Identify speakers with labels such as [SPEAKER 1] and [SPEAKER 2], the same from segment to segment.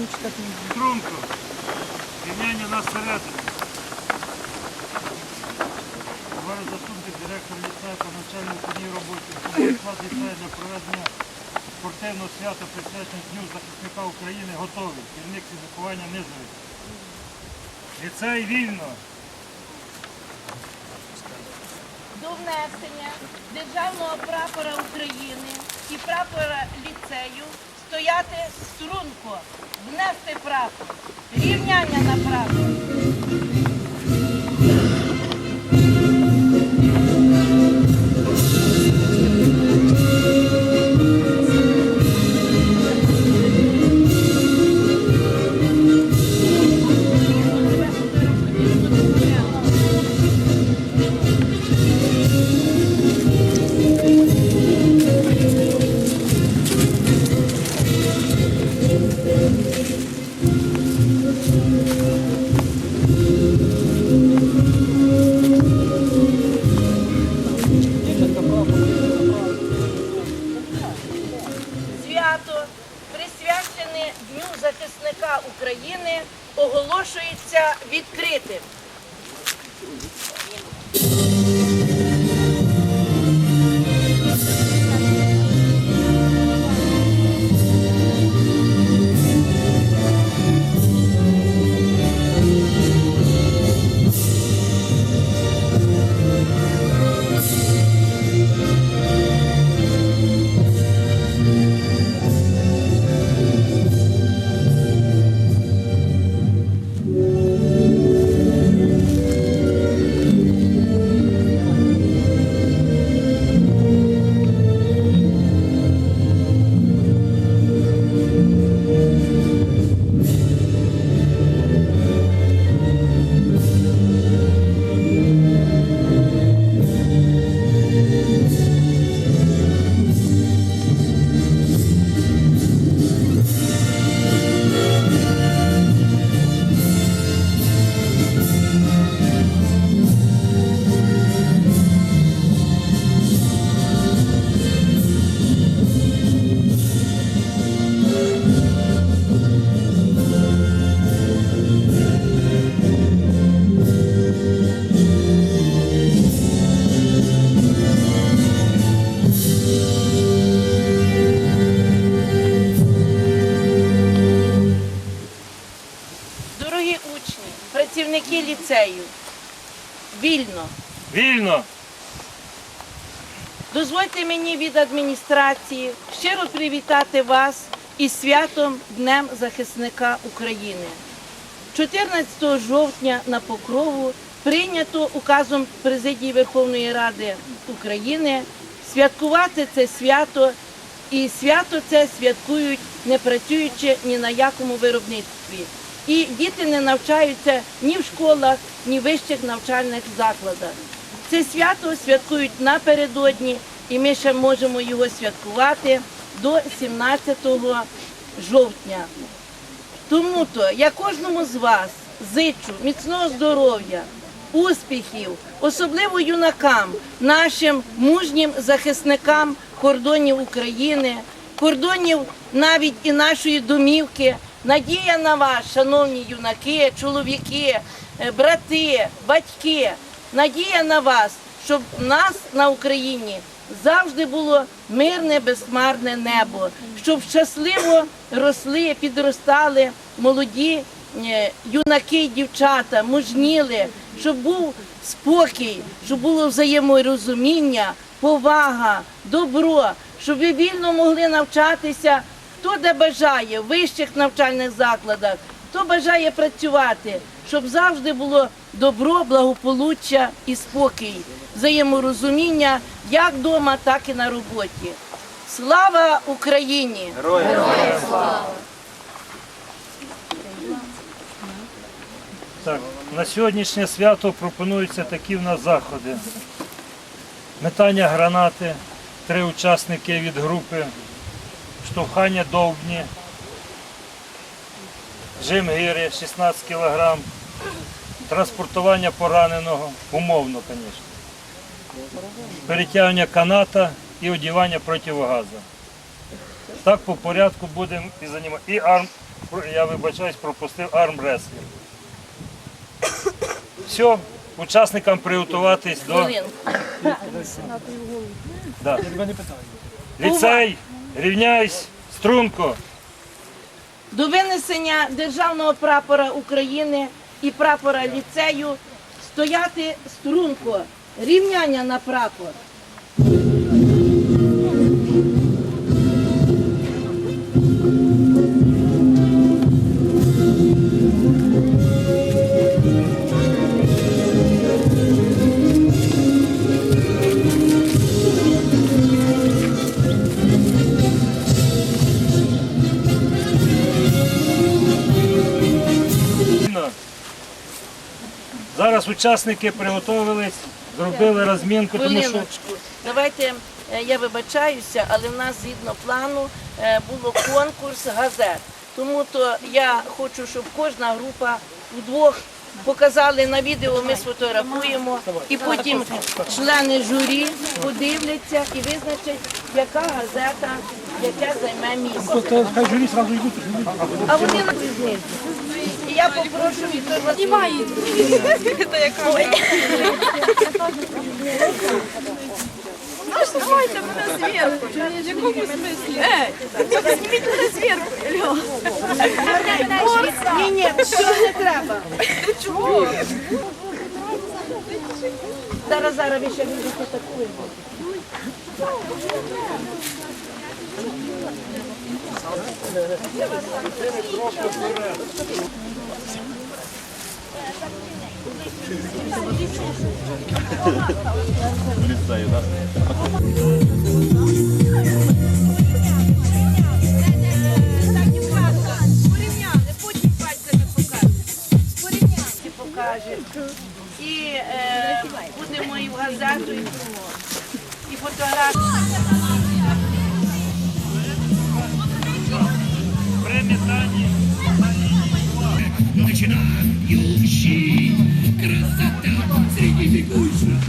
[SPEAKER 1] Струнко. Рівняння нас всередину. Товариш заступник директора ліцею по навчальній одній роботі. Склад ліцею для проведення спортивного свята присвяченого Дню захисника України готовий. Керівник святкування Низовий. Ліцей вільно.
[SPEAKER 2] до внесення державного прапора України і прапора ліцею стояти струнко, внести прапор, рівняння на прапор. Вільно. Дозвольте мені від адміністрації щиро привітати вас із святом Днем захисника України. 14 жовтня на Покрову прийнято указом Президії Верховної Ради України святкувати це свято, і свято це святкують не працюючи ні на якому виробництві. І діти не навчаються ні в школах, ні в вищих навчальних закладах. Це свято святкують напередодні, і ми ще можемо його святкувати до 17 жовтня. Тому то я кожному з вас зичу міцного здоров'я, успіхів, особливо юнакам, нашим мужнім захисникам кордонів України, кордонів навіть і нашої домівки. Надія на вас, шановні юнаки, чоловіки, е, брати, батьки. Надія на вас, щоб в нас на Україні завжди було мирне, безхмарне небо, щоб щасливо росли, підростали молоді е, юнаки дівчата, мужніли, щоб був спокій, щоб було взаєморозуміння, повага, добро, щоб ви вільно могли навчатися, хто де бажає в вищих навчальних закладах, хто бажає працювати, щоб завжди було добро, благополуччя і спокій, взаєморозуміння як вдома, так і на роботі. Слава Україні!
[SPEAKER 1] Героям Так, на сьогоднішнє свято пропонуються такі в нас заходи. Метання гранати, три учасники від групи, штовхання довбні, жим гири 16 кг, транспортування пораненого, умовно, звісно. Перетягування каната і одягання противогазу. Так по порядку будемо і займати. І арм, я вибачаюсь, пропустив армреслінг. Все, учасникам приготуватись до да. ліцей, рівняйсь, струнко.
[SPEAKER 2] До винесення державного прапора України і прапора ліцею стояти струнко. Рівняння на прапор.
[SPEAKER 1] Учасники приготувались, зробили розмінку, тому що
[SPEAKER 2] Хвилиночку. Давайте е, я вибачаюся, але в нас згідно плану е, було конкурс газет. Тому то я хочу, щоб кожна група вдвох показали на відео, ми сфотографуємо, і потім члени журі подивляться і визначать, яка газета, яке займе місце.
[SPEAKER 3] Хай журі сразу йдуть.
[SPEAKER 2] А вони на різниці. І я попрошу Віктор Васильович.
[SPEAKER 4] Давайте мене зверху. В якому смислі? Ей, зніміть мене зверху. Алло.
[SPEAKER 2] Ні, ні, що не треба.
[SPEAKER 4] Чого?
[SPEAKER 2] Зараз зараз ви ще будете такою. покаже. І е, будемо і в газету, і, і фотографії.
[SPEAKER 5] Начинающий красота средневекущая.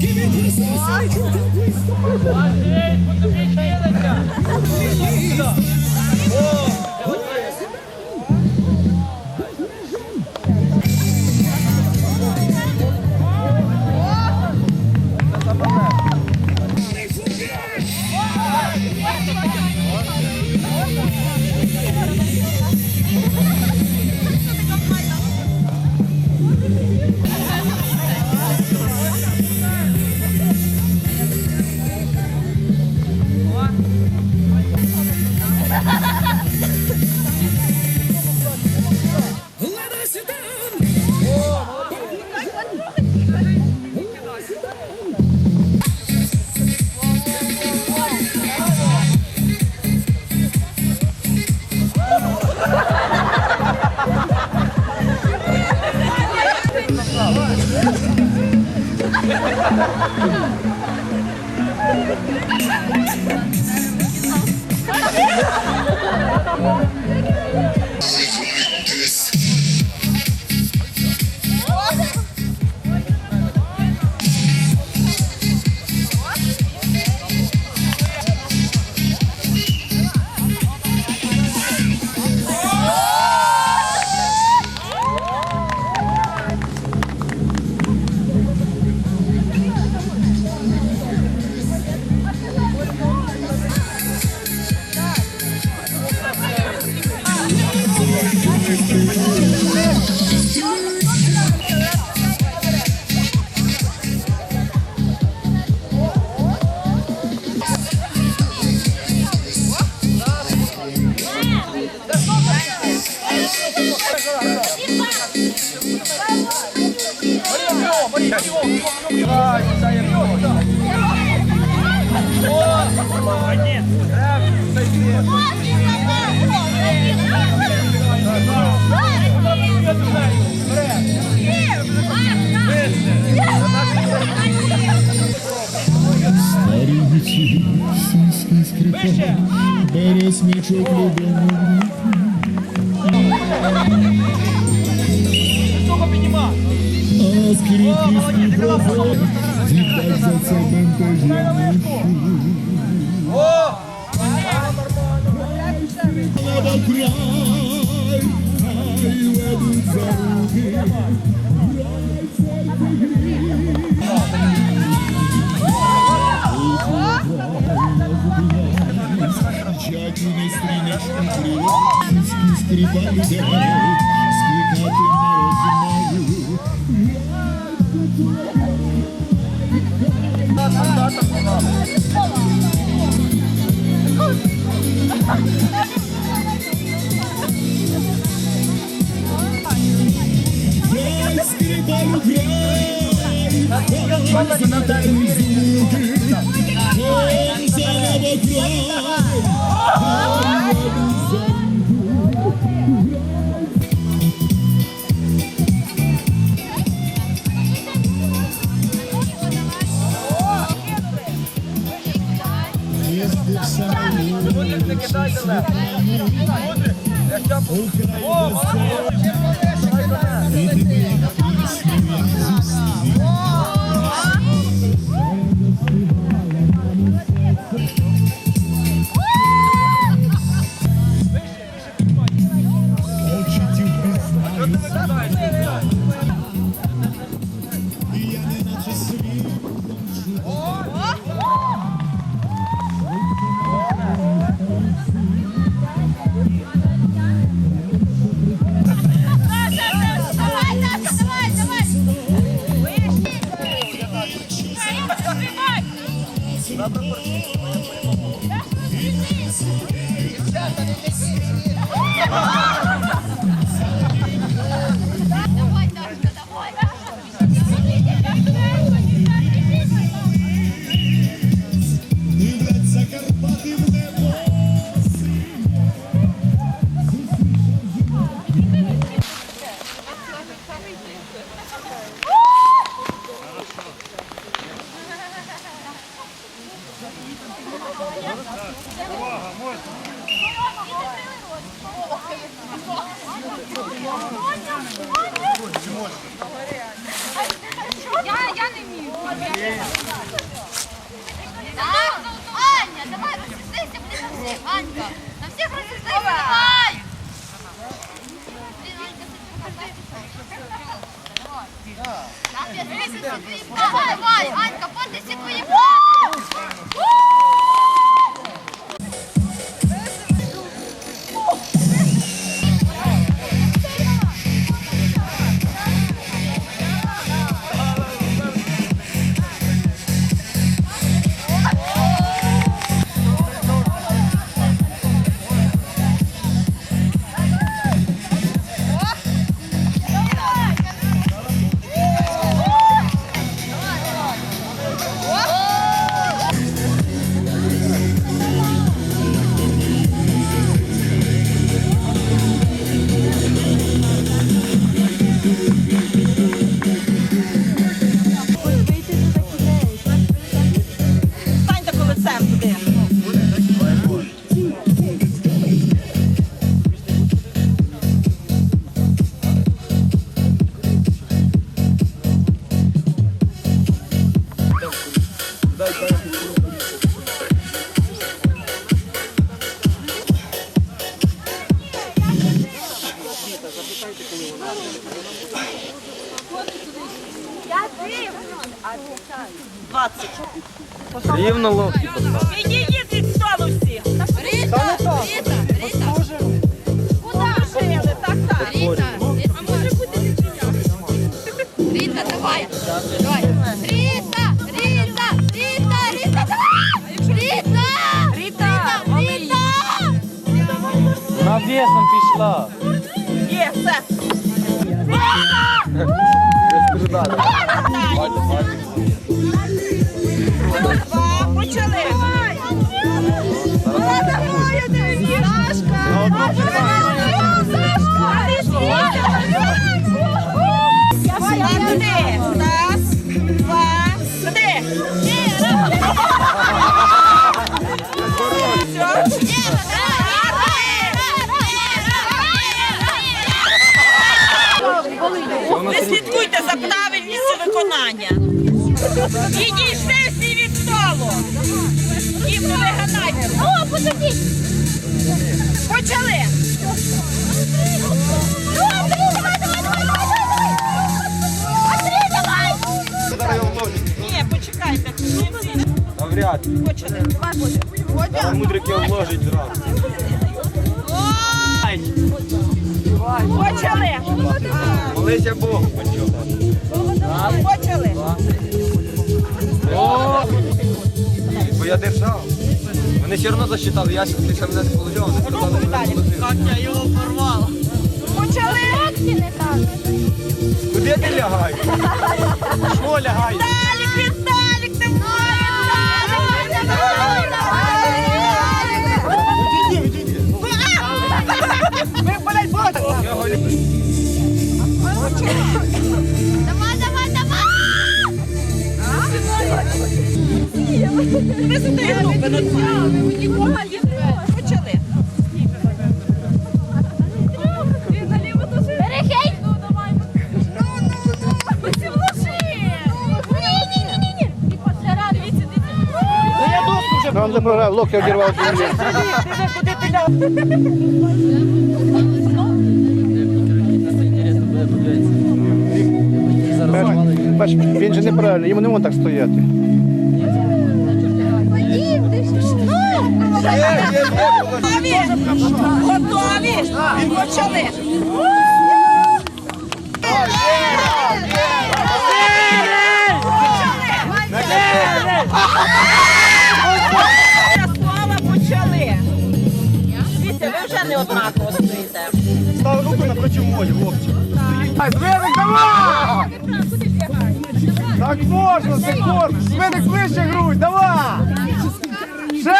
[SPEAKER 3] Give вічі, сільський скрипка, бере смічок любому А скрипки скрипофон, віддай за це бентежену Треба край, хай ведуть за руки, Чаки не стрінеш і крив, сільські скрипа людей, скрипати не розумію. Край, скрипалю край, хай злітають Очі
[SPEAKER 4] Давай, давай, Анька, подти всі твої
[SPEAKER 6] давай. Давай. Рита, Рита, Рита, Рита, давай. Рита, Рита, Рита.
[SPEAKER 7] Навісом пішла.
[SPEAKER 4] Є, все. Два, почали. Сюди. Слідкуйте за правильністю виконання. Відійшли всі від столу. І не вигадайте.
[SPEAKER 6] О, подожди.
[SPEAKER 4] Почали.
[SPEAKER 6] Ну, давай, давай, давай, давай, давай. Андрей, давай.
[SPEAKER 4] Ні, почекайте.
[SPEAKER 7] Навряд.
[SPEAKER 4] Почали.
[SPEAKER 7] Там мудрики обложить зразу.
[SPEAKER 4] Почали.
[SPEAKER 7] Молися Богу.
[SPEAKER 4] Почали.
[SPEAKER 7] О! Бо я держав. Вони все одно засчитали, я ще мене не положив, вони сказали, мене
[SPEAKER 4] Далі.
[SPEAKER 7] положив.
[SPEAKER 4] Почали.
[SPEAKER 6] не так.
[SPEAKER 7] Куди ти лягаєш? Що лягаєш?
[SPEAKER 6] Вложи. Ні, ні, ні, ні. Дивіться, дивіться.
[SPEAKER 8] Нам не програв, землі. Бач, він же неправильно, йому не можна так стояти.
[SPEAKER 4] Готові? Готові? Почали. Слова почали. Дивіться, ви вже не однаково стоїте.
[SPEAKER 8] Став руку напроти молі, хлопчик. Звеник, давай! Так можна, секунду! Звеник вище грудь, давай! Ще!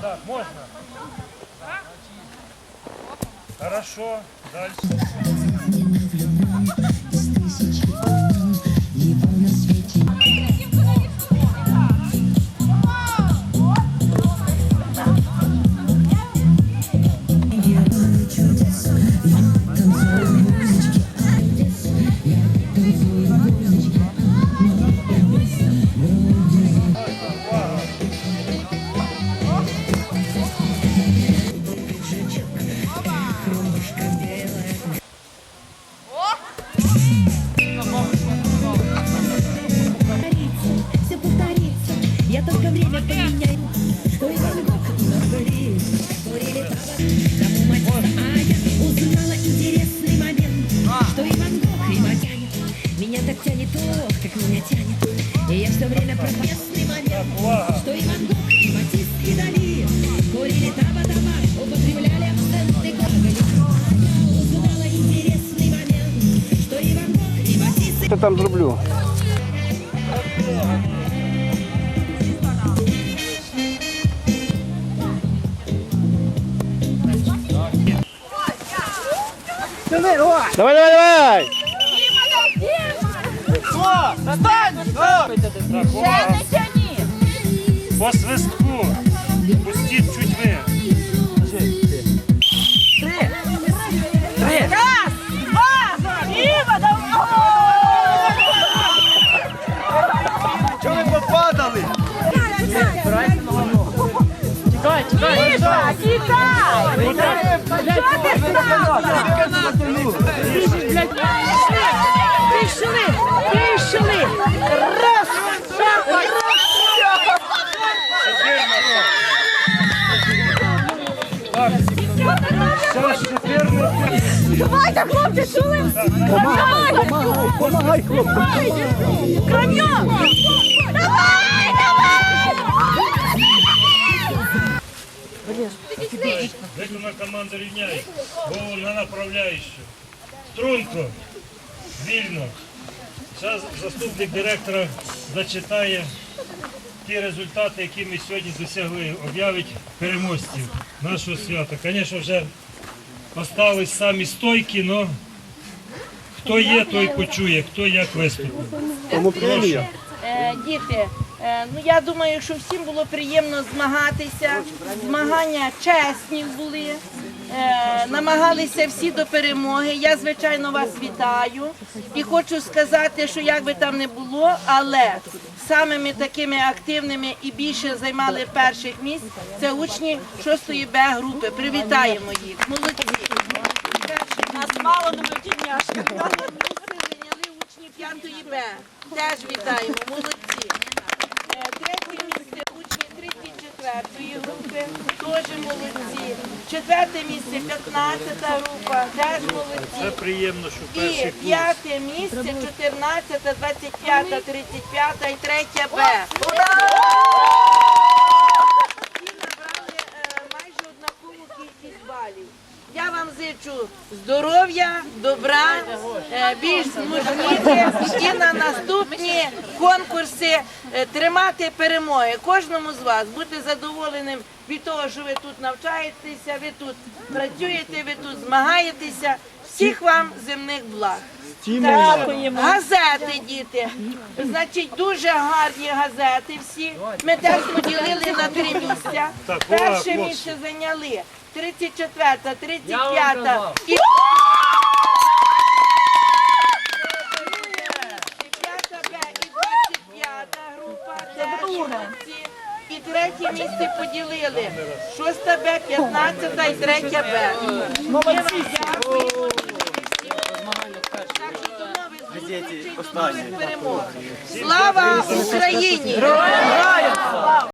[SPEAKER 1] Так, можно? Хорошо, дальше.
[SPEAKER 9] Я только время поменяю. Что и Ван Гог, и Маргарит, спорили Табак, кому мать а я узнала интересный момент, что и и Матянет. Меня так тянет, ох, как меня тянет. И я все время про местный момент, что и Ван Гог, и и Дали, курили таба-табак, употребляли акценты глаголи. Я узнала интересный момент, что и Ван Гог, и Матисс,
[SPEAKER 8] Що там зроблю? Давай, давай, давай!
[SPEAKER 1] Так, увага. По свистку. Пустіть чуть ви.
[SPEAKER 2] Тікай! Що ти став? Прийшли, прийшли. Раз, раз,
[SPEAKER 1] Зараз 14
[SPEAKER 9] Давайте, хлопці, чули? Помагай,
[SPEAKER 8] Помагай, хлопці.
[SPEAKER 9] Коньок!
[SPEAKER 1] Виконана команда рівняє. Голову на направляючу. Струнко. Вільно. Зараз заступник директора зачитає ті результати, які ми сьогодні досягли. Об'явить переможців нашого свята. Звісно, вже остались самі стойкі, але хто є, той почує, хто як виступив.
[SPEAKER 2] Е, Діти, ну я думаю, що всім було приємно змагатися. Змагання чесні були. Е, намагалися всі до перемоги. Я, звичайно, вас вітаю і хочу сказати, що як би там не було, але самими такими активними і більше займали перших місць це учні 6 Б групи. Привітаємо їх. Молодці. Нас мало на Місце зайняли учні 5 Б. Теж вітаємо, молодці. Третє місце учні 34 групи, теж молодці. Четверте місце 15 група, теж
[SPEAKER 1] Це
[SPEAKER 2] молодці.
[SPEAKER 1] приємно, що
[SPEAKER 2] І
[SPEAKER 1] перший курс.
[SPEAKER 2] п'яте місце 14, 25, 35 і 3 Б. Я здоров'я, добра, е, більш мужніти і на наступні конкурси е, тримати перемоги. Кожному з вас бути задоволеним від того, що ви тут навчаєтеся, ви тут працюєте, ви тут змагаєтеся. Всіх вам земних благ.
[SPEAKER 8] Дякуємо.
[SPEAKER 2] Газети, діти. Значить, дуже гарні газети всі. Ми теж поділили на три місця. Перше місце зайняли 34, 35 і 5 Б і 25 група. Теж. І третє місце поділили. 6 Б, 15 і 3 Б. Молодці. Дякую. Так до нових зустрічей, до нових перемог. Слава Україні!